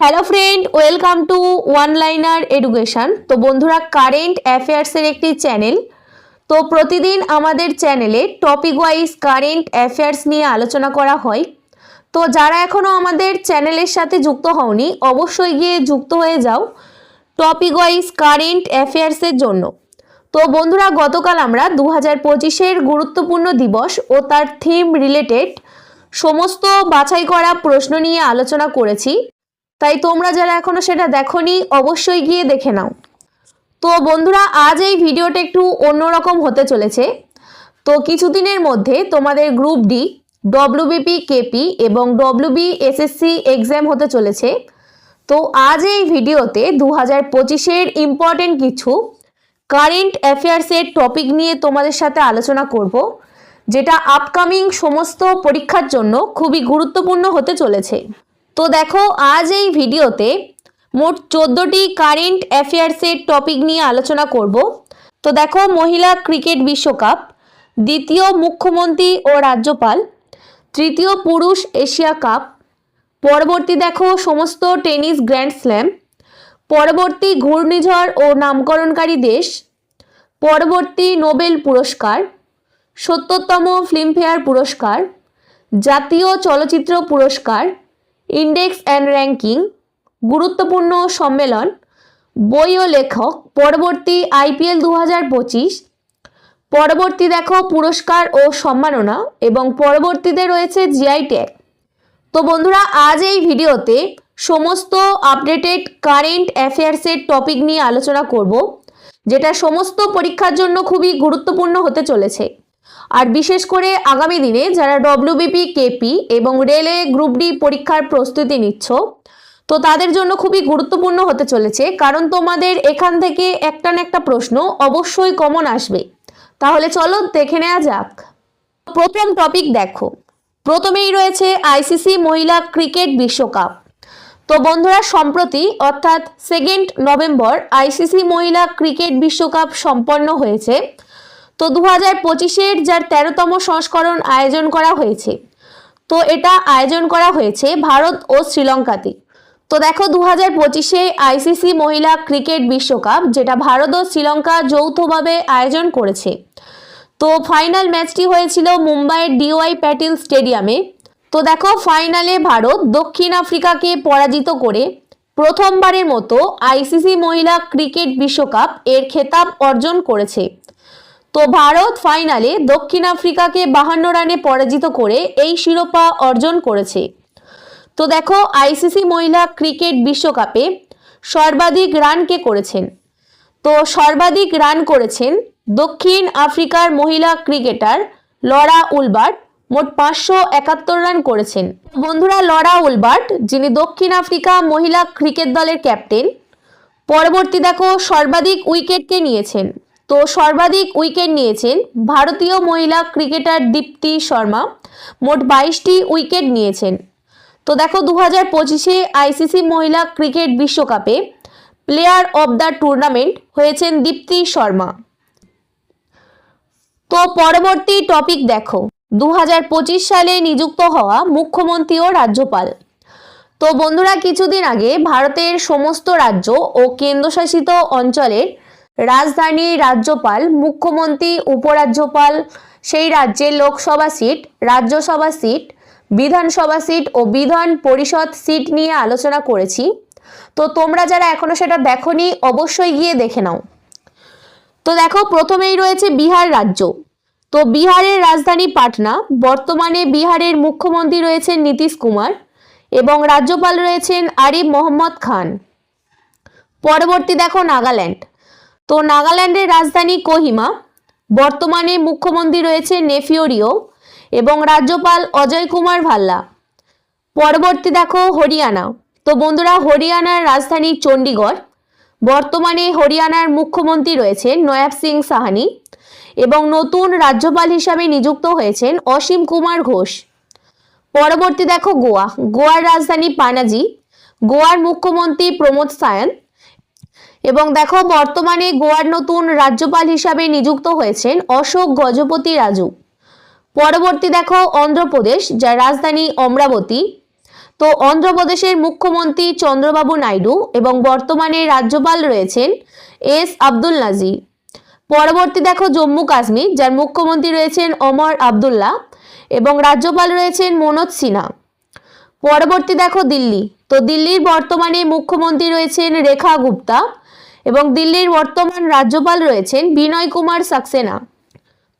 Hello friend welcome to one liner education তো বন্ধুরা current অ্যাফেয়ার্সের একটি চ্যানেল তো প্রতিদিন আমাদের চ্যানেলে টপিক ওয়াইজ কারেন্ট অ্যাফেয়ার্স নিয়ে আলোচনা করা হয়। তো যারা এখনও আমাদের চ্যানেলের সাথে যুক্ত হওনি, অবশ্যই গিয়ে যুক্ত হয়ে যাও টপিক ওয়াইজ কারেন্ট অ্যাফেয়ার্সের জন্য। তো বন্ধুরা, গতকাল আমরা দু হাজার পঁচিশের গুরুত্বপূর্ণ দিবস ও তার থিম রিলেটেড সমস্ত বাছাই করা প্রশ্ন নিয়ে আলোচনা করেছি। তাই তোমরা যারা এখনও সেটা দেখোনি, অবশ্যই গিয়ে দেখে নাও। তো বন্ধুরা, আজ এই ভিডিওটা একটু অন্যরকম হতে চলেছে। তো কিছুদিনের মধ্যে তোমাদের গ্রুপ ডি ডব্লিউবিপি কেপি এবং ডব্লিউবি এসএসসি এক্সাম হতে চলেছে। তো আজ এই ভিডিওতে দু হাজার পঁচিশের ইম্পর্টেন্ট কিছু কারেন্ট অ্যাফেয়ার্সের টপিক নিয়ে তোমাদের সাথে আলোচনা করব, যেটা আপকামিং সমস্ত পরীক্ষার জন্য খুবই গুরুত্বপূর্ণ হতে চলেছে। তো দেখো, আজ এই ভিডিওতে মোট চোদ্দোটি কারেন্ট অ্যাফেয়ার্সের টপিক নিয়ে আলোচনা করব। তো দেখো, মহিলা ক্রিকেট বিশ্বকাপ, দ্বিতীয় মুখ্যমন্ত্রী ও রাজ্যপাল, তৃতীয় পুরুষ এশিয়া কাপ, পরবর্তী দেখো সমস্ত টেনিস গ্র্যান্ড স্ল্যাম, পরবর্তী ঘূর্ণিঝড় ও নামকরণকারী দেশ, পরবর্তী নোবেল পুরস্কার, সত্তরতম ফিল্মফেয়ার পুরস্কার, জাতীয় চলচ্চিত্র পুরস্কার ইন্ডেক্স অ্যান্ড র্যাঙ্কিং, গুরুত্বপূর্ণ সম্মেলন, বই ও লেখক, পরবর্তী আইপিএল দু হাজার পঁচিশ, পরবর্তী দেখো পুরস্কার ও সম্মাননা, এবং পরবর্তীতে রয়েছে জিআই ট্যাগ তো বন্ধুরা, আজ এই ভিডিওতে সমস্ত আপডেটেড কারেন্ট অ্যাফেয়ার্সের টপিক নিয়ে আলোচনা করব, যেটা সমস্ত পরীক্ষার জন্য খুবই গুরুত্বপূর্ণ হতে চলেছে। আর বিশেষ করে আগামী দিনে যারা ডব্লিউবিপি কেপি এবং রেলে গ্রুপ ডি পরীক্ষার প্রস্তুতি নিচ্ছ, তো তাদের জন্য খুবই গুরুত্বপূর্ণ হতে চলেছে। কারণ তোমাদের এখান থেকে একটা না একটা প্রশ্ন অবশ্যই কমন আসবে। তাহলে চলো দেখে নেওয়া যাক। প্রথম টপিক দেখো। প্রথমেই রয়েছে আইসিসি মহিলা ক্রিকেট বিশ্বকাপ। তো বন্ধুরা, সম্প্রতি অর্থাৎ সেকেন্ড নভেম্বর আইসিসি মহিলা ক্রিকেট বিশ্বকাপ সম্পন্ন হয়েছে। তো দু হাজার পঁচিশের যার তেরোতম সংস্করণ আয়োজন করা হয়েছে। তো এটা আয়োজন করা হয়েছে ভারত ও শ্রীলঙ্কাতে। তো দেখো দু হাজার পঁচিশে আইসিসি মহিলা ক্রিকেট বিশ্বকাপ, যেটা ভারত ও শ্রীলঙ্কা যৌথভাবে আয়োজন করেছে। তো ফাইনাল ম্যাচটি হয়েছিল মুম্বাইয়ের ডিওয়াই প্যাটিল স্টেডিয়ামে। তো দেখো ফাইনালে ভারত দক্ষিণ আফ্রিকাকে পরাজিত করে প্রথমবারের মতো আইসিসি মহিলা ক্রিকেট বিশ্বকাপ এর খেতাব অর্জন করেছে। তো ভারত ফাইনালে দক্ষিণ আফ্রিকাকে বাহান্ন রানে পরাজিত করে এই শিরোপা অর্জন করেছে। তো দেখো আইসিসি মহিলা ক্রিকেট বিশ্বকাপে সর্বাধিক রান কে করেছেন? তো সর্বাধিক রান করেছেন দক্ষিণ আফ্রিকার মহিলা ক্রিকেটার লরা উলবার্ট। মোট পাঁচশো একাত্তর রান করেছেন। বন্ধুরা, লরা উলবার্ট, যিনি দক্ষিণ আফ্রিকা মহিলা ক্রিকেট দলের ক্যাপ্টেন, পরবর্তী দেখো সর্বাধিক উইকেটকে নিয়েছেন। তো সর্বাধিক উইকেট নিয়েছেন ভারতীয় মহিলা ক্রিকেটার দীপ্তি শর্মা। মোট বাইশটি উইকেট নিয়েছেন। তো দেখো দু হাজার পঁচিশে আইসিসি মহিলা ক্রিকেট বিশ্বকাপে প্লেয়ার অব দ্য টুর্নামেন্ট হয়েছেন দীপ্তি শর্মা। তো পরবর্তী টপিক দেখো দু হাজার পঁচিশ সালে নিযুক্ত হওয়া মুখ্যমন্ত্রী ও রাজ্যপাল। তো বন্ধুরা, কিছুদিন আগে ভারতের সমস্ত রাজ্য ও কেন্দ্রশাসিত অঞ্চলের রাজধানী রাজ্যপাল, মুখ্যমন্ত্রী, উপরাজ্যপাল, সেই রাজ্যের Lok Sabha seat, Rajya Sabha seat, Vidhan Sabha seat ও বিধান পরিষদ সিট নিয়ে আলোচনা করেছি। তো তোমরা যারা এখনও সেটা দেখোনি, অবশ্যই গিয়ে দেখে নাও। তো দেখো, প্রথমেই রয়েছে বিহার রাজ্য। তো বিহারের রাজধানী পাটনা, বর্তমানে বিহারের মুখ্যমন্ত্রী রয়েছেন নীতিশ কুমার এবং রাজ্যপাল রয়েছেন আরিফ মোহাম্মদ খান। পরবর্তী দেখো নাগাল্যান্ড। তো নাগাল্যান্ডের রাজধানী কোহিমা, বর্তমানে মুখ্যমন্ত্রী রয়েছে নেফিওরিও এবং রাজ্যপাল অজয় কুমার ভাল্লা। পরবর্তী দেখো হরিয়ানা। তো বন্ধুরা, হরিয়ানার রাজধানী চণ্ডীগড়, বর্তমানে হরিয়ানার মুখ্যমন্ত্রী রয়েছেন নয়াব সিং সাহানি এবং নতুন রাজ্যপাল হিসাবে নিযুক্ত হয়েছেন অসীম কুমার ঘোষ। পরবর্তী দেখো গোয়া। গোয়ার রাজধানী পানাজি। গোয়ার মুখ্যমন্ত্রী প্রমোদ সায়ন্ত এবং দেখো, বর্তমানে গোয়ার নতুন রাজ্যপাল হিসাবে নিযুক্ত হয়েছেন অশোক গজপতি রাজু। পরবর্তী দেখো, অন্ধ্রপ্রদেশ, যার রাজধানী অমরাবতী। তো অন্ধ্রপ্রদেশের মুখ্যমন্ত্রী চন্দ্রবাবু নাইডু এবং বর্তমানে রাজ্যপাল রয়েছেন এস আব্দুল নাজির। পরবর্তী দেখো, জম্মু কাশ্মীর, যার মুখ্যমন্ত্রী রয়েছেন অমর আবদুল্লাহ এবং রাজ্যপাল রয়েছেন মনোজ সিনহা। পরবর্তী দেখো, দিল্লি। তো দিল্লির বর্তমানে মুখ্যমন্ত্রী রয়েছেন রেখা গুপ্তা এবং দিল্লির বর্তমান রাজ্যপাল রয়েছেন বিনয় কুমার সাক্সেনা।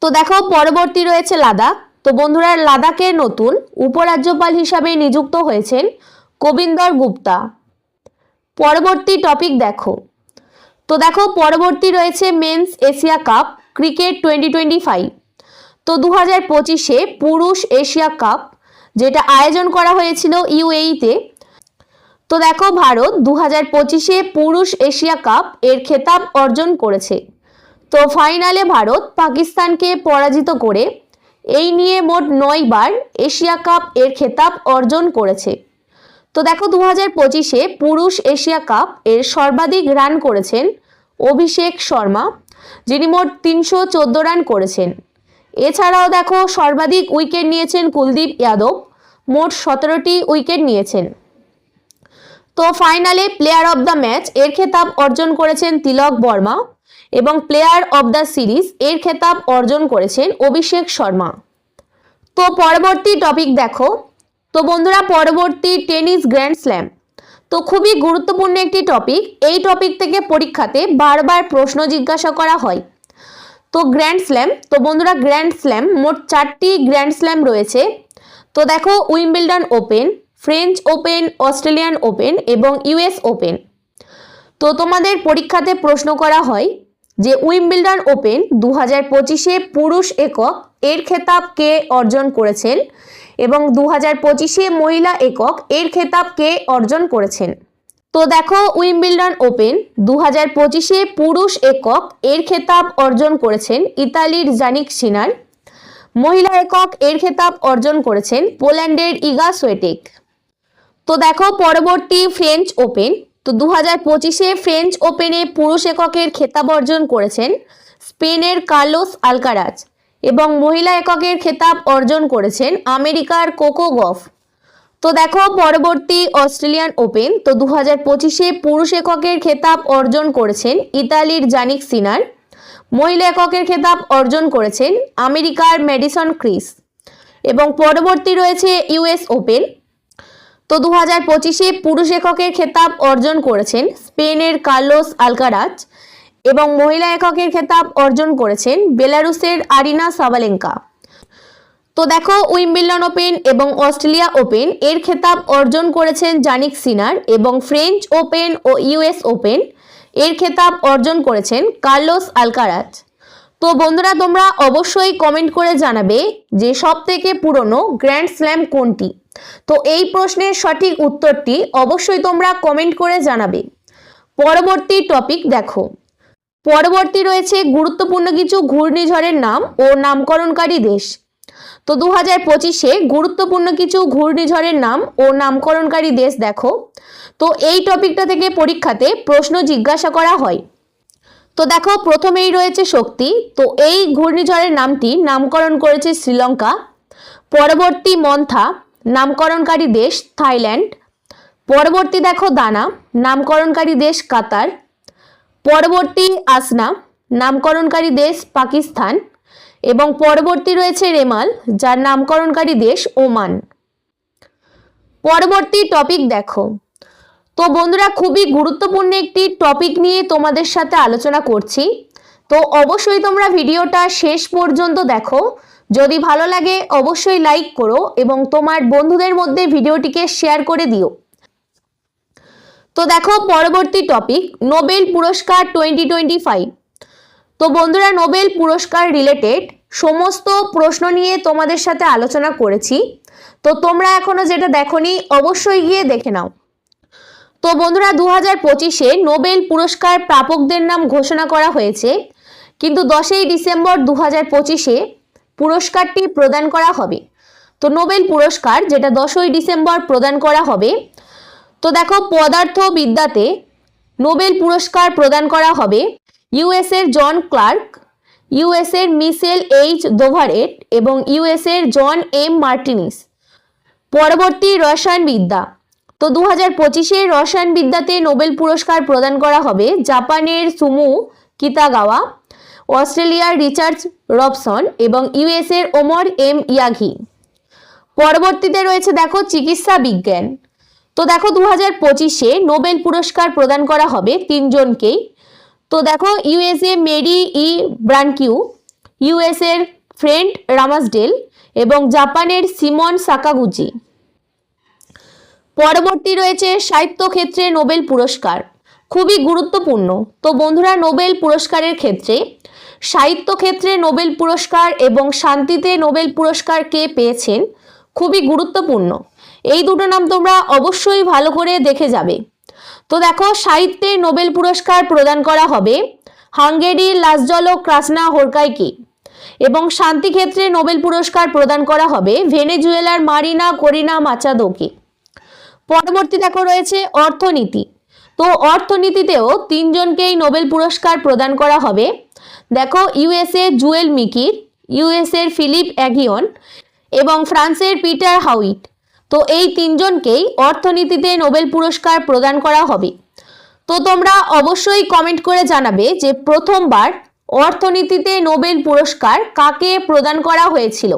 তো দেখো, পরবর্তী রয়েছে লাদাখ। তো বন্ধুরা, লাদাখে নতুন উপরাজ্যপাল হিসাবে নিযুক্ত হয়েছেন কবিন্দর গুপ্তা। পরবর্তী টপিক দেখো। তো দেখো, পরবর্তী রয়েছে men's Asia cup cricket twenty twenty five তো দু হাজার পঁচিশে পুরুষ এশিয়া কাপ যেটা আয়োজন করা হয়েছিল ইউএইতে তো দেখো ভারত দু হাজার পঁচিশে পুরুষ এশিয়া কাপ এর খেতাব অর্জন করেছে। তো ফাইনালে ভারত পাকিস্তানকে পরাজিত করে এই নিয়ে মোট নয় বার এশিয়া কাপ এর খেতাব অর্জন করেছে। তো দেখো দু হাজার পঁচিশে পুরুষ এশিয়া কাপ এর সর্বাধিক রান করেছেন অভিষেক শর্মা, যিনি মোট তিনশো চোদ্দ রান করেছেন। এছাড়াও দেখো সর্বাধিক উইকেট নিয়েছেন কুলদীপ যাদব, মোট সতেরোটি উইকেট নিয়েছেন। তো ফাইনালে প্লেয়ার অব দ্য ম্যাচ এর খেতাব অর্জন করেছেন তিলক বর্মা এবং প্লেয়ার অব দ্য সিরিজ এর খেতাব অর্জন করেছেন অভিষেক শর্মা। তো পরবর্তী টপিক দেখো। তো বন্ধুরা, পরবর্তী টেনিস গ্র্যান্ড স্ল্যাম তো খুবই গুরুত্বপূর্ণ একটি টপিক এই টপিক থেকে পরীক্ষাতে বারবার প্রশ্ন জিজ্ঞাসা করা হয়। তো গ্র্যান্ড স্ল্যাম তো বন্ধুরা গ্র্যান্ড স্ল্যাম মোট চারটি গ্র্যান্ড স্ল্যাম রয়েছে। তো দেখো, Wimbledon open French open Australian open এবং ইউএস ওপেন তো তোমাদের পরীক্ষাতে প্রশ্ন করা হয় যে উইম্বলডন ওপেন দু হাজার পঁচিশে পুরুষ একক এর খেতাব কে অর্জন করেছেন এবং দু হাজার পঁচিশে মহিলা একক এর খেতাব কে অর্জন করেছেন? তো দেখো উইম্বলডন ওপেন দু হাজার পঁচিশে পুরুষ একক এর খেতাব অর্জন করেছেন ইতালির জানিক সিনার। মহিলা একক এর খেতাব অর্জন করেছেন পোল্যান্ডের ইগা সোয়েটেক। তো দেখো পরবর্তী ফ্রেঞ্চ ওপেন তো দু হাজার পঁচিশে ফ্রেঞ্চ ওপেনে পুরুষ এককের খেতাব অর্জন করেছেন স্পেনের কার্লোস আলকারাজ এবং মহিলা এককের খেতাব অর্জন করেছেন আমেরিকার কোকো গফ। তো দেখো পরবর্তী অস্ট্রেলিয়ান ওপেন তো দু হাজার পঁচিশে পুরুষ এককের খেতাব অর্জন করেছেন ইতালির জানিক সিনার। মহিলা এককের খেতাব অর্জন করেছেন আমেরিকার ম্যাডিসন ক্রিস। এবং পরবর্তী রয়েছে ইউএস ওপেন তো দু হাজার পঁচিশে পুরুষ এককের খেতাব অর্জন করেছেন স্পেনের কার্লোস আলকারাজ এবং মহিলা এককের খেতাব অর্জন করেছেন বেলারুসের আরিনা সাবালেঙ্কা। তো দেখো উইম্বিলন ওপেন এবং অস্ট্রেলিয়া ওপেন, এর খেতাব অর্জন করেছেন জানিক সিনার এবং ফ্রেঞ্চ ওপেন ও ইউএস ওপেন, এর খেতাব অর্জন করেছেন কার্লোস আলকারাজ তো বন্ধুরা, তোমরা অবশ্যই কমেন্ট করে জানাবে যে সব থেকে পুরনো গ্র্যান্ড স্ল্যাম কোনটি? তো এই প্রশ্নের সঠিক উত্তরটি অবশ্যই তোমরা কমেন্ট করে জানাবে। পরবর্তী টপিক দেখো। পরবর্তী রয়েছে গুরুত্বপূর্ণ কিছু ঘূর্ণিঝড়ের নাম ও নামকরণকারী দেশ। তো দু হাজার পঁচিশে গুরুত্বপূর্ণ কিছু ঘূর্ণিঝড়ের নাম ও নামকরণকারী দেশ দেখো। তো এই টপিকটা থেকে পরীক্ষাতে প্রশ্ন জিজ্ঞাসা করা হয়। তো দেখো, প্রথমেই রয়েছে শক্তি। তো এই ঘূর্ণিঝড়ের নামটি নামকরণ করেছে শ্রীলঙ্কা। পরবর্তী মন্থা। নামকরণকারী দেশ থাইল্যান্ড। পরবর্তী দেখো দানা, নামকরণকারী দেশ কাতার। পরবর্তী আসনা, নামকরণকারী দেশ পাকিস্তান। এবং পরবর্তী রয়েছে রেমাল, যার নামকরণকারী দেশ ওমান। পরবর্তী টপিক দেখো। তো বন্ধুরা, খুবই গুরুত্বপূর্ণ একটি টপিক নিয়ে তোমাদের সাথে আলোচনা করছি। তো অবশ্যই তোমরা ভিডিওটা শেষ পর্যন্ত দেখো। যদি ভালো লাগে, অবশ্যই লাইক করো এবং তোমার বন্ধুদের মধ্যে ভিডিওটিকে শেয়ার করে দিও। তো দেখো, পরবর্তী টপিক নোবেল পুরস্কার টোয়েন্টি টোয়েন্টি ফাইভ তো বন্ধুরা নোবেল পুরস্কার রিলেটেড সমস্ত প্রশ্ন নিয়ে তোমাদের সাথে আলোচনা করেছি। তো তোমরা এখনও যেটা দেখোনি, অবশ্যই গিয়ে দেখে নাও। তো বন্ধুরা দু হাজার পঁচিশে নোবেল পুরস্কার প্রাপকদের নাম ঘোষণা করা হয়েছে। কিন্তু দশই ডিসেম্বর দু হাজার পঁচিশে পুরস্কারটি প্রদান করা হবে। তো নোবেল পুরস্কার যেটা দশই ডিসেম্বর প্রদান করা হবে। তো দেখো, পদার্থবিদ্যাতে নোবেল পুরস্কার প্রদান করা হবে ইউএসের জন ক্লার্ক, ইউএসের মিসেল এইচ দোভারেট এবং ইউএসের জন এম মার্টিনিস। পরবর্তী রসায়নবিদ্যা। তো দু হাজার পঁচিশে রসায়নবিদ্যাতে নোবেল পুরস্কার প্রদান করা হবে জাপানের সুমু কিতাগাওয়া। অস্ট্রেলিয়ার রিচার্ড রবসন এবং ইউএসের ওমর এম ইয়াঘি পরবর্তীতে রয়েছে দেখো চিকিৎসা বিজ্ঞান। তো দেখো দু হাজার পঁচিশে নোবেল পুরস্কার প্রদান করা হবে তিনজনকেই। তো দেখো ইউএসএ মেরি ই ব্রানকিউ ইউএসের ফ্রেন্ড রামাসডেল এবং জাপানের সিমন সাকাগুচি পরবর্তী রয়েছে সাহিত্য ক্ষেত্রে নোবেল পুরস্কার। খুবই গুরুত্বপূর্ণ। তো বন্ধুরা, নোবেল পুরস্কারের ক্ষেত্রে সাহিত্য ক্ষেত্রে নোবেল পুরস্কার এবং শান্তিতে নোবেল পুরস্কার কে পেয়েছেন? খুবই গুরুত্বপূর্ণ। এই দুটো নাম তোমরা অবশ্যই ভালো করে দেখে যাবে। তো দেখো, সাহিত্যে নোবেল পুরস্কার প্রদান করা হবে হাঙ্গেরির লাসজল ক্রাসনা হোরকাইকে। এবং শান্তি ক্ষেত্রে নোবেল পুরস্কার প্রদান করা হবে ভেনেজুয়েলার মারিনা করিনা মাচাদোকে। পরবর্তী দেখো, রয়েছে অর্থনীতি। তো অর্থনীতিতেও তিনজনকেই নোবেল পুরস্কার প্রদান করা হবে। দেখো ইউএসএ জুয়েল মিকির ইউএসএর ফিলিপ অ্যাগিয়ন এবং ফ্রান্সের পিটার হাউইট। তো এই তিনজনকেই অর্থনীতিতে নোবেল পুরস্কার প্রদান করা হবে। তো তোমরা অবশ্যই কমেন্ট করে জানাবে যে প্রথমবার অর্থনীতিতে নোবেল পুরস্কার কাকে প্রদান করা হয়েছিল।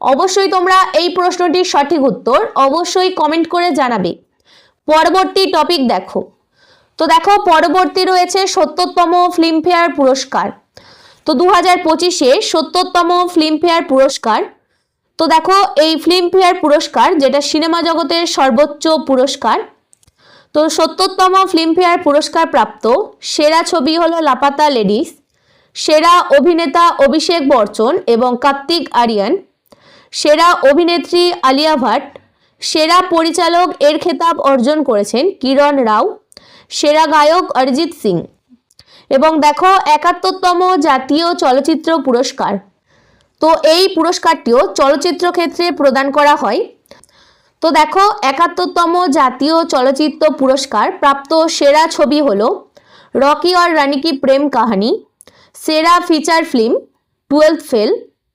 অবশ্যই তোমরা এই প্রশ্নটির সঠিক উত্তর অবশ্যই কমেন্ট করে জানাবে। পরবর্তী টপিক দেখো। তো দেখো, পরবর্তী রয়েছে সত্তরতম ফিল্মফেয়ার পুরস্কার। তো দু হাজার পঁচিশে সত্তরতম ফিল্মফেয়ার পুরস্কার। তো দেখো, এই ফিল্মফেয়ার পুরস্কার, যেটা সিনেমা জগতের সর্বোচ্চ পুরস্কার, তো সত্তরতম ফিল্মফেয়ার পুরস্কার প্রাপ্ত সেরা ছবি হলো লাপাতা লেডিস, সেরা অভিনেতা অভিষেক বচ্চন এবং কার্তিক আরিয়ান, সেরা অভিনেত্রী আলিয়া ভাট, সেরা পরিচালক এর খেতাব অর্জন করেছেন কিরণ রাও, সেরা গায়ক অরিজিৎ সিং। এবং দেখো একাত্তরতম জাতীয় চলচ্চিত্র পুরস্কার। তো এই পুরস্কারটিও চলচ্চিত্র ক্ষেত্রে প্রদান করা হয়। তো দেখো একাত্তরতম জাতীয় চলচ্চিত্র পুরস্কার প্রাপ্ত সেরা ছবি হলো রকি আর রানী কি প্রেম কাহানি, সেরা ফিচার ফিল্ম টুয়েলথ ফেল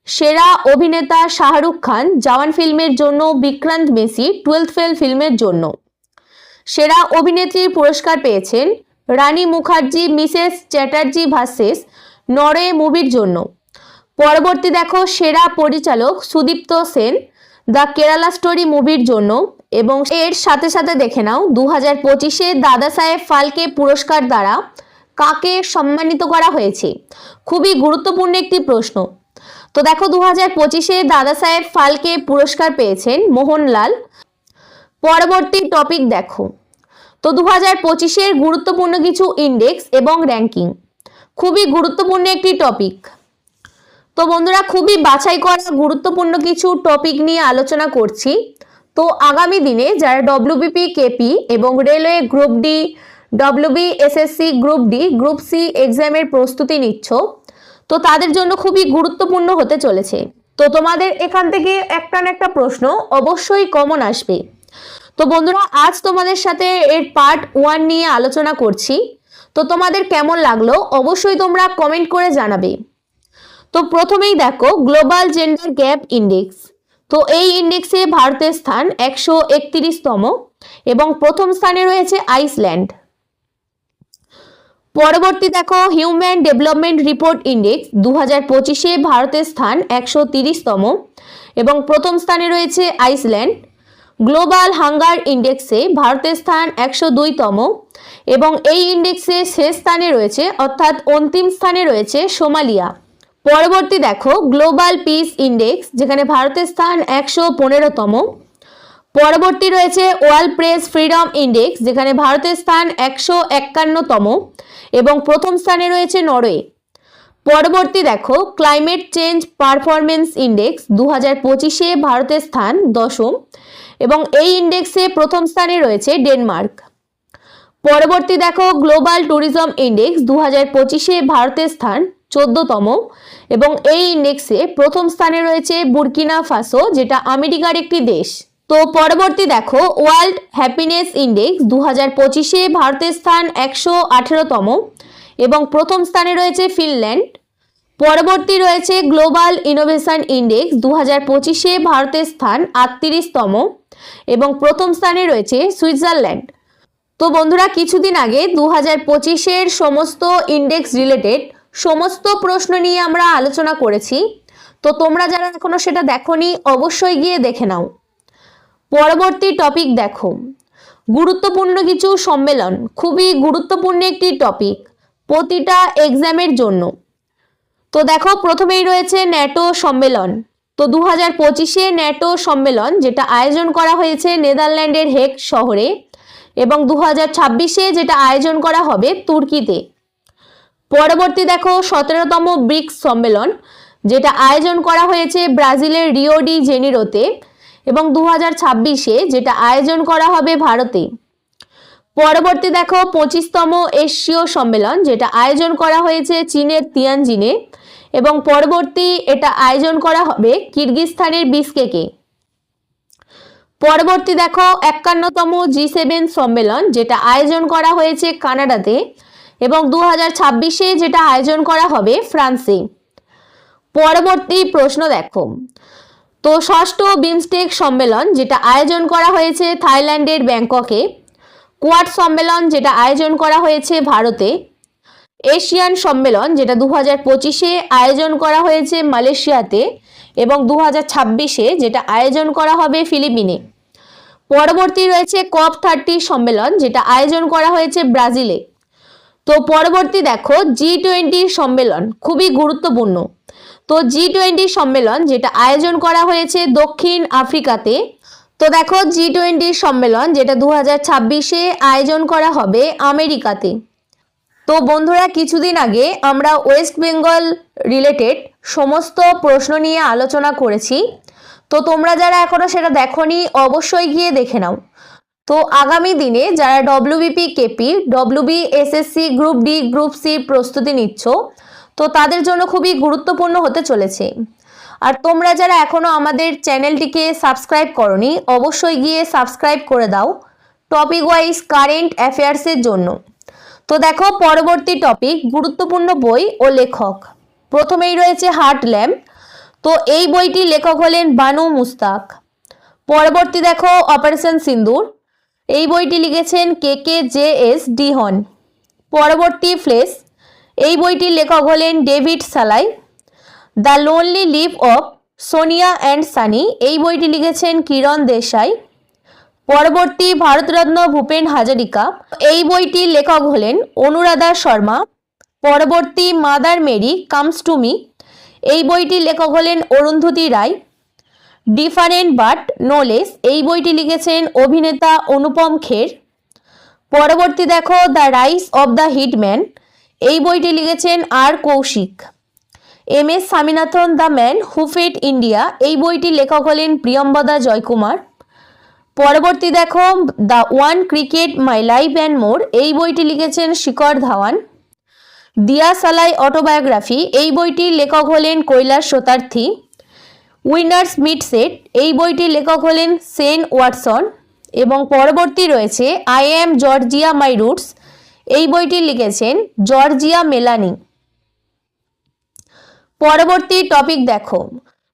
সেরা অভিনেতা শাহরুখ খান জওয়ান ফিল্মের জন্য, বিক্রান্ত মেসি টুয়েলথ ফেল ফিল্মের জন্য। সেরা অভিনেত্রীর পুরস্কার পেয়েছেন Rani Mukherjee, Mrs Chatterjee versus Norway মুভির জন্য। পরবর্তী দেখো, সেরা পরিচালক সুদীপ্ত সেন, দ্য কেরালা স্টোরি মুভির জন্য এবং এর সাথে সাথে দেখে নাও দু হাজার পঁচিশে দাদা সাহেব ফালকে পুরস্কার দ্বারা কাকে সম্মানিত করা হয়েছে? খুবই গুরুত্বপূর্ণ একটি প্রশ্ন। তো দেখো দু হাজার পঁচিশে দাদা সাহেব ফালকে পুরস্কার পেয়েছেন মোহনলাল। পরবর্তী টপিক দেখো। তো দু হাজার পঁচিশের গুরুত্বপূর্ণ কিছু ইন্ডেক্স এবং র্যাঙ্কিং খুবই গুরুত্বপূর্ণ একটি টপিক তো বন্ধুরা, খুবই বাছাই করা গুরুত্বপূর্ণ কিছু টপিক নিয়ে আলোচনা করছি। তো আগামী দিনে যারা ডব্লিউবিপি কেপি এবং railway group D WB SSC group D group C এক্সামের প্রস্তুতি নিচ্ছ, তো তাদের জন্য খুবই গুরুত্বপূর্ণ হতে চলেছে। তো তোমাদের এখান থেকে একটা না একটা প্রশ্ন অবশ্যই কমন আসবে। তো বন্ধুরা, আজ তোমাদের সাথে এর পার্ট ওয়ান নিয়ে আলোচনা করছি। তো তোমাদের কেমন লাগল অবশ্যই তোমরা কমেন্ট করে জানাবে। তো প্রথমেই দেখো গ্লোবাল জেন্ডার গ্যাপ ইন্ডেক্স তো এই ইন্ডেক্সে ভারতের স্থান একশো একত্রিশতম এবং প্রথম স্থানে রয়েছে আইসল্যান্ড পরবর্তী দেখো হিউম্যান ডেভেলপমেন্ট রিপোর্ট ইন্ডেক্স দু হাজার পঁচিশে ভারতের স্থান একশো তিরিশতম এবং প্রথম স্থানে রয়েছে আইসল্যান্ড গ্লোবাল হাঙ্গার ইন্ডেক্সে ভারতের স্থান একশো দুইতম এবং এই ইন্ডেক্সে শেষ স্থানে রয়েছে, অর্থাৎ অন্তিম স্থানে রয়েছে সোমালিয়া। পরবর্তী দেখো, গ্লোবাল পিস ইন্ডেক্স, যেখানে ভারতের স্থান একশো পনেরোতম। পরবর্তী রয়েছে ওয়ার্ল্ড প্রেস ফ্রিডম ইন্ডেক্স, যেখানে ভারতের স্থান একশো একান্নতম এবং প্রথম স্থানে রয়েছে নরওয়ে। পরবর্তী দেখো, ক্লাইমেট চেঞ্জ পারফরমেন্স ইন্ডেক্স দু হাজার পঁচিশে ভারতের স্থান দশম। এবং এই ইন্ডেক্সে প্রথম স্থানে রয়েছে ডেনমার্ক পরবর্তী দেখো গ্লোবাল ট্যুরিজম ইন্ডেক্স দু হাজার পঁচিশে ভারতের স্থান, চোদ্দতম। এবং এই ইন্ডেক্সে প্রথম স্থানে রয়েছে বুর্কিনা ফাসো যেটা আমেরিকার একটি দেশ। তো পরবর্তী দেখো ওয়ার্ল্ড হ্যাপিনেস ইন্ডেক্স দু হাজার পঁচিশে ভারতের স্থান একশো আঠেরোতম। এবং প্রথম স্থানে রয়েছে ফিনল্যান্ড পরবর্তী রয়েছে গ্লোবাল ইনোভেশন ইন্ডেক্স দু হাজার পঁচিশে ভারতের স্থান আটত্রিশতম এবং প্রথম স্থানে রয়েছে সুইজারল্যান্ড। তো বন্ধুরা, কিছুদিন আগে দু হাজার পঁচিশের সমস্ত ইন্ডেক্স রিলেটেড সমস্ত প্রশ্ন নিয়ে আমরা আলোচনা করেছি। তো তোমরা যারা এখনও সেটা দেখোনি, অবশ্যই গিয়ে দেখে নাও। পরবর্তী টপিক দেখো। গুরুত্বপূর্ণ কিছু সম্মেলন, খুবই গুরুত্বপূর্ণ একটি টপিক প্রতিটা এক্সামের জন্য। তো দেখো, প্রথমেই রয়েছে ন্যাটো সম্মেলন। তো দু হাজার পঁচিশে ন্যাটো সম্মেলন, যেটা আয়োজন করা হয়েছে নেদারল্যান্ডের হেগ শহরে এবং দু হাজার ছাব্বিশে যেটা আয়োজন করা হবে তুর্কিতে। পরবর্তী দেখো, সতেরোতম ব্রিক্স সম্মেলন, যেটা আয়োজন করা হয়েছে ব্রাজিলের রিও ডি জেনিরোতে এবং দু হাজার ছাব্বিশে যেটা আয়োজন করা হবে ভারতে। পরবর্তী দেখো, পঁচিশতম এশীয় সম্মেলন, যেটা আয়োজন করা হয়েছে চীনের তিয়ানজিনে এবং পরবর্তী এটা আয়োজন করা হবে কিরগিজস্তানের বিসকেকে। পরবর্তী দেখো একান্নতম জি সেভেন সম্মেলন, যেটা আয়োজন করা হয়েছে কানাডাতে এবং দু হাজার ছাব্বিশে যেটা আয়োজন করা হবে ফ্রান্সে। পরবর্তী প্রশ্ন দেখো, তো ষষ্ঠ বিমস্টেক সম্মেলন, যেটা আয়োজন করা হয়েছে থাইল্যান্ডের ব্যাংককে, কোয়াড সম্মেলন, যেটা আয়োজন করা হয়েছে ভারতে। এশিয়ান সম্মেলন, যেটা দু হাজার পঁচিশে আয়োজন করা হয়েছে মালয়েশিয়াতে এবং দু হাজার ছাব্বিশে যেটা আয়োজন করা হবে ফিলিপিনে। পরবর্তী রয়েছে কপ থার্টি সম্মেলন, যেটা আয়োজন করা হয়েছে ব্রাজিলে। তো পরবর্তী দেখো, জি টোয়েন্টি সম্মেলন, খুবই গুরুত্বপূর্ণ। তো জি টোয়েন্টি সম্মেলন, যেটা আয়োজন করা হয়েছে দক্ষিণ আফ্রিকাতে। তো দেখো, জি টোয়েন্টি সম্মেলন, যেটা দু হাজার ছাব্বিশে আয়োজন করা হবে আমেরিকাতে। তো বন্ধুরা, কিছুদিন আগে আমরা ওয়েস্ট বেঙ্গল রিলেটেড সমস্ত প্রশ্ন নিয়ে আলোচনা করেছি। তো তোমরা যারা এখনও সেটা দেখোনি, অবশ্যই গিয়ে দেখে নাও। তো আগামী দিনে যারা WBP KP WB SSC group D group C প্রস্তুতি নিচ্ছ, তো তাদের জন্য খুবই গুরুত্বপূর্ণ হতে চলেছে। আর তোমরা যারা এখনও আমাদের চ্যানেলটিকে সাবস্ক্রাইব করনি, অবশ্যই গিয়ে সাবস্ক্রাইব করে দাও। টপিক ওয়াইজ কারেন্ট অ্যাফেয়ার্সের জন্য। তো দেখো, পরবর্তী টপিক গুরুত্বপূর্ণ বই ও লেখক। প্রথমেই রয়েছে হার্ট ল্যাম্প তো এই বইটির লেখক হলেন বানু মুস্তাক। পরবর্তী দেখো অপারেশন সিন্দুর। এই বইটি লিখেছেন কে কে জে এস ডিহন। পরবর্তী ফ্লেস এই বইটির লেখক হলেন David Szalay. The lonely live of Sonia and Sunny. এই বইটি লিখেছেন কিরণ দেশাই। পরবর্তী ভারতরত্ন ভূপেন হাজারিকা। এই বইটির লেখক হলেন অনুরাধা শর্মা। পরবর্তী Mother Mary comes to me. এই বইটির লেখক হলেন Arundhati Roy. Different but no less এই বইটি লিখেছেন অভিনেতা অনুপম খের। পরবর্তী দেখো, the rise of the hitman. এই বইটি লিখেছেন R Kaushik. M S Swaminathan the man who fed India. এই বইটির লেখক হলেন প্রিয়ম্বদা জয়কুমার। পরবর্তী দেখো, the one cricket, my life and more এই বইটি লিখেছেন শিকর ধাওয়ান। দিয়া সালাই অটোবায়োগ্রাফি এই বইটির লেখক হলেন Kailash Satyarthi. Winners mindset এই বইটির লেখক হলেন সেন ওয়াটসন। এবং পরবর্তী রয়েছে, I am Georgia, my roots এই বইটি লিখেছেন জর্জিয়া মেলানি। পরবর্তী টপিক দেখো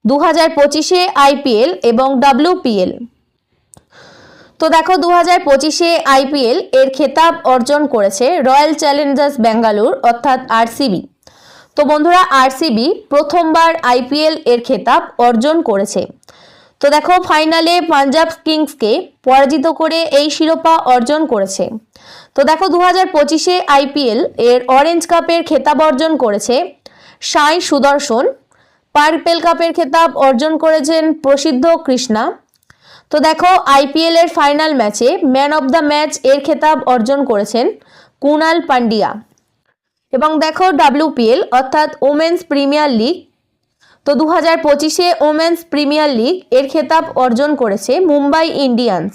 দু হাজার পঁচিশে আইপিএল এবং ডাব্লিউপিএল তো দেখো দু হাজার পঁচিশে আইপিএল এর খেতাব অর্জন করেছে রয়্যাল চ্যালেঞ্জার্স ব্যাঙ্গালোর, অর্থাৎ আরসিবি। তো বন্ধুরা, আরসিবি প্রথমবার আইপিএল এর খেতাব অর্জন করেছে। তো দেখো ফাইনালে পাঞ্জাব কিংসকে পরাজিত করে এই শিরোপা অর্জন করেছে। তো দেখো দু হাজার পঁচিশে আইপিএল এর অরেঞ্জ কাপের খেতাব অর্জন করেছে সাই সুদর্শন। পার্পেল কাপের খেতাব অর্জন করেছেন প্রসিদ্ধ কৃষ্ণা। তো দেখো আইপিএল এর ফাইনাল ম্যাচে ম্যান অফ দ্য ম্যাচ এর খেতাব অর্জন করেছেন কুনাল পান্ডিয়া। এবং দেখো ডাব্লিউপিএল অর্থাৎ ওমেন্স প্রিমিয়ার লিগ তো দু হাজার পঁচিশে ওমেন্স প্রিমিয়ার লিগ এর খেতাব অর্জন করেছে মুম্বাই ইন্ডিয়ান্স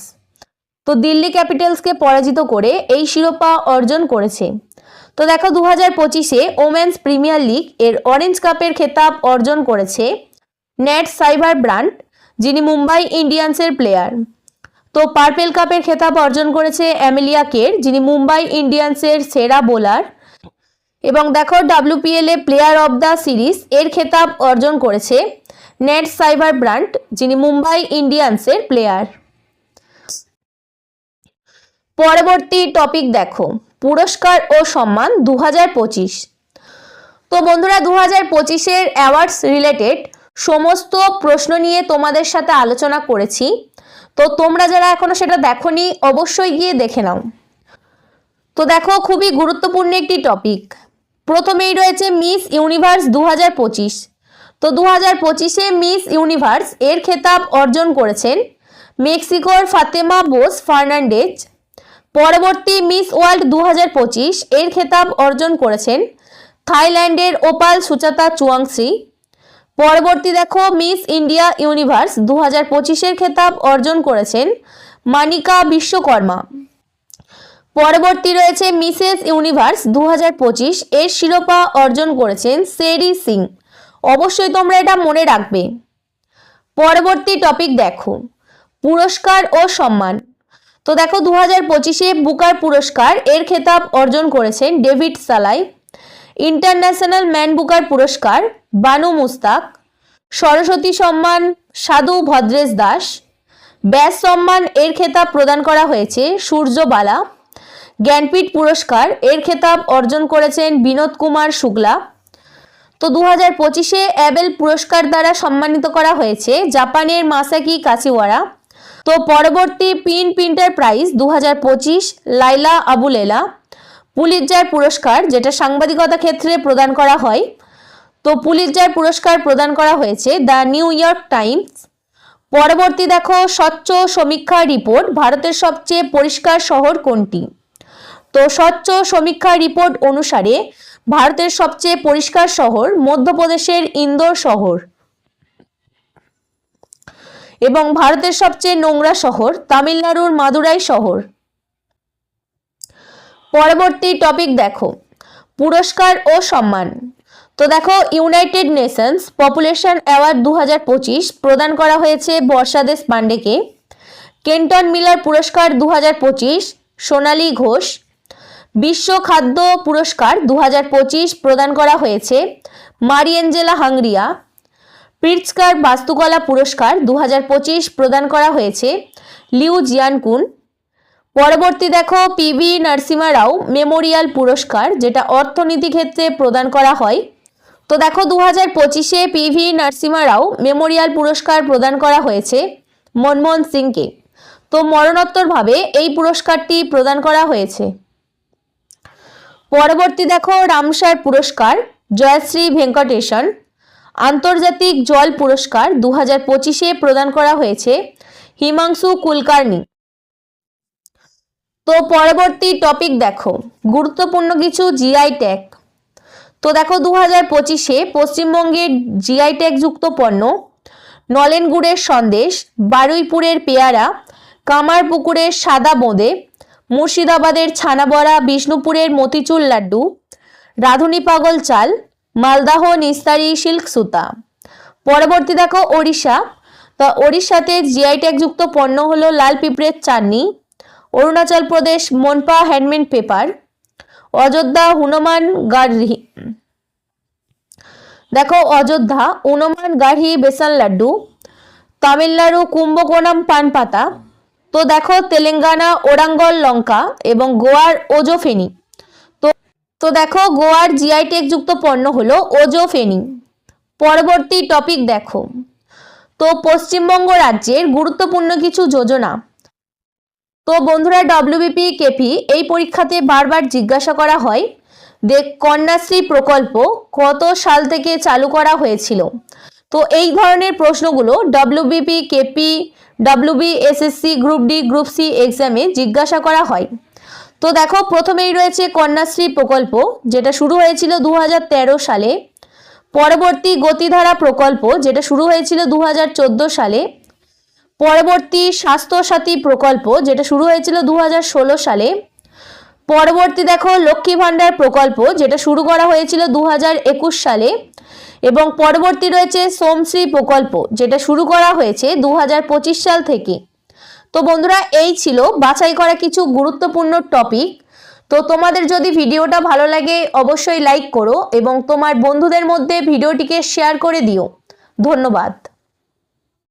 তো দিল্লি ক্যাপিটালসকে পরাজিত করে এই শিরোপা অর্জন করেছে। তো দেখো দু হাজার পঁচিশে ওমেন্স প্রিমিয়ার লিগ এর অরেঞ্জ কাপের খেতাব অর্জন করেছে নেট সাইবার ব্রান্ড যিনি মুম্বাই ইন্ডিয়ান্সের প্লেয়ার তো পার্পেল কাপের খেতাব অর্জন করেছে অ্যামেলিয়া কের যিনি মুম্বাই ইন্ডিয়ান্সের সেরা বোলার এবং দেখো ডাব্লিউপিএল এ প্লেয়ার অব দ্য সিরিজ এর খেতাব অর্জন করেছে নেট সাইবার ব্রান্ড যিনি মুম্বাই ইন্ডিয়ান্সের প্লেয়ার পরবর্তী টপিক দেখো, পুরস্কার ও সম্মান দু হাজার পঁচিশ। তো বন্ধুরা দু হাজার পঁচিশের অ্যাওয়ার্ডস রিলেটেড সমস্ত প্রশ্ন নিয়ে তোমাদের সাথে আলোচনা করেছি। তো তোমরা যারা এখনও সেটা দেখোনি, অবশ্যই গিয়ে দেখে নাও। তো দেখো, খুবই গুরুত্বপূর্ণ একটি টপিক প্রথমেই রয়েছে মিস ইউনিভার্স দু হাজার পঁচিশ। তো দু হাজার পঁচিশে মিস ইউনিভার্স এর খেতাব অর্জন করেছেন মেক্সিকোর ফাতেমা বোস ফার্নান্ডেজ। পরবর্তী মিস ওয়ার্ল্ড দু হাজার পঁচিশ এর খেতাব অর্জন করেছেন থাইল্যান্ডের ওপাল সুচাতা চুয়াংসি পরবর্তী দেখো, মিস ইন্ডিয়া ইউনিভার্স দু হাজার পঁচিশের খেতাব অর্জন করেছেন মানিকা বিশ্বকর্মা। পরবর্তী রয়েছে মিসেস ইউনিভার্স দু হাজার পঁচিশ, এর শিরোপা অর্জন করেছেন সেরি সিং। অবশ্যই তোমরা এটা মনে রাখবে। পরবর্তী টপিক দেখো, পুরস্কার ও সম্মান। তো দেখো দু হাজার পঁচিশে বুকার পুরস্কার, এর খেতাব অর্জন করেছেন David Szalay. International Man Booker পুরস্কার বানু মুস্তাক, সরস্বতী সম্মান সাধু ভদ্রেশ দাস, ব্যাস সম্মান এর খেতাব প্রদান করা হয়েছে সূর্যবালা জ্ঞানপীঠ পুরস্কার এর খেতাব অর্জন করেছেন বিনোদ কুমার শুক্লা। তো দু হাজার পঁচিশে অ্যাবেল পুরস্কার দ্বারা সম্মানিত করা হয়েছে জাপানের মাসাকি কাচিওয়ারা তো পরবর্তী পিন প্রিন্টার প্রাইজ দু হাজার পঁচিশ লাইলা আবুলেলা, পুলিৎজার পুরস্কার, যেটা সাংবাদিকতা ক্ষেত্রে প্রদান করা হয়। তো পুলিৎজার পুরস্কার প্রদান করা হয়েছে, দ্য নিউ ইয়র্ক টাইমস। পরবর্তী দেখো, স্বচ্ছ সমীক্ষা রিপোর্ট, ভারতের সবচেয়ে পরিষ্কার শহর কোনটি? তো স্বচ্ছ সমীক্ষা রিপোর্ট অনুসারে, ভারতের সবচেয়ে পরিষ্কার শহর মধ্যপ্রদেশের ইন্দোর শহর। এবং ভারতের সবচেয়ে নোংরা শহর তামিলনাড়ুর মাদুরাই শহর। পরবর্তী টপিক দেখো, পুরস্কার ও সম্মান। তো দেখো ইউনাইটেড নেশনস পপুলেশন অ্যাওয়ার্ড দু হাজার পঁচিশ প্রদান করা হয়েছে বর্ষাদেশ পান্ডেকে কেন্টন মিলার পুরস্কার দু হাজার পঁচিশ, সোনালী ঘোষ। বিশ্ব খাদ্য পুরস্কার দু হাজার পঁচিশ প্রদান করা হয়েছে মারিয়েঞ্জেলা হাংরিয়া। প্রিটস্কার বাস্তুকলা পুরস্কার দু হাজার পঁচিশ প্রদান করা হয়েছে লিউ জিয়ানকুন। পরবর্তী দেখো পিভি নরসিমা রাও মেমোরিয়াল পুরস্কার, যেটা অর্থনীতি ক্ষেত্রে প্রদান করা হয় তো দেখো দু হাজার পঁচিশে পিভি নরসিমা রাও মেমোরিয়াল পুরস্কার প্রদান করা হয়েছে মনমোহন সিংকে। তো মরণোত্তরভাবে এই পুরস্কারটি প্রদান করা হয়েছে। পরবর্তী দেখো, রামসার পুরস্কার, জয়শ্রী ভেঙ্কটেশন, আন্তর্জাতিক জল পুরস্কার দু হাজার পঁচিশে প্রদান করা হয়েছে হিমাংশু কুলকার্নি। তো পরবর্তী টপিক দেখো, গুরুত্বপূর্ণ কিছু জিআই ট্যাগ তো দেখো দু হাজার পঁচিশে পশ্চিমবঙ্গের জিআই ট্যাগ যুক্ত পণ্য নলেন গুড়ের সন্দেশ, বারুইপুরের পেয়ারা, কামারপুকুরের সাদা বোঁদে, মুর্শিদাবাদের ছানাবড়া, বিষ্ণুপুরের মতিচুর লাড্ডু, রাধুনি পাগল চাল, মালদাহ নিস্তারি সিল্ক সুতা। পরবর্তী দেখো ওড়িশা, তো ওড়িশাতে জিআই ট্যাগ যুক্ত পণ্য হলো লাল পিঁপড়ের চাটনি, অরুণাচল প্রদেশ মনপা হ্যান্ডমেড পেপার অযোধ্যা হনুমান গাড়ি। দেখো অযোধ্যা হনুমান গাড়ি, বেসন লাড্ডু, তামিলনাড়ু কুম্ভকোণাম পান পাতা তো দেখো তেলেঙ্গানা ওরাঙ্গল লঙ্কা এবং গোয়ার ওজোফেনি। তো তো দেখো গোয়ার জিআই যুক্ত পণ্য হলো ওজোফেনি। পরবর্তী টপিক দেখো। তো পশ্চিমবঙ্গ রাজ্যের গুরুত্বপূর্ণ কিছু যোজনা। তো বন্ধুরা ডব্লিউবিপি কেপি এই পরীক্ষাতে বারবার জিজ্ঞাসা করা হয়, যে কন্যাশ্রী প্রকল্প কত সাল থেকে চালু করা হয়েছিল? তো এই ধরনের প্রশ্নগুলো WBP KP WB SSC group D group C এক্সামে জিজ্ঞাসা করা হয়। তো দেখো, প্রথমেই রয়েছে কন্যাশ্রী প্রকল্প, যেটা শুরু হয়েছিল দু হাজার তেরো সালে। পরবর্তী গতিধারা প্রকল্প, যেটা শুরু হয়েছিল দু হাজার চোদ্দ সালে। পরবর্তী স্বাস্থ্যসাথী প্রকল্প, যেটা শুরু হয়েছিল দু হাজার ষোলো সালে। পরবর্তী দেখো, লক্ষ্মী ভাণ্ডার প্রকল্প, যেটা শুরু করা হয়েছিল দু হাজার একুশ সালে। এবং পরবর্তী রয়েছে সোমশ্রী প্রকল্প, যেটা শুরু করা হয়েছে দু হাজার পঁচিশ সাল থেকে। তো বন্ধুরা, এই ছিল বাছাই করা কিছু গুরুত্বপূর্ণ টপিক। তো তোমাদের যদি ভিডিওটা ভালো লাগে, অবশ্যই লাইক করো এবং তোমার বন্ধুদের মধ্যে ভিডিওটিকে শেয়ার করে দিও। ধন্যবাদ।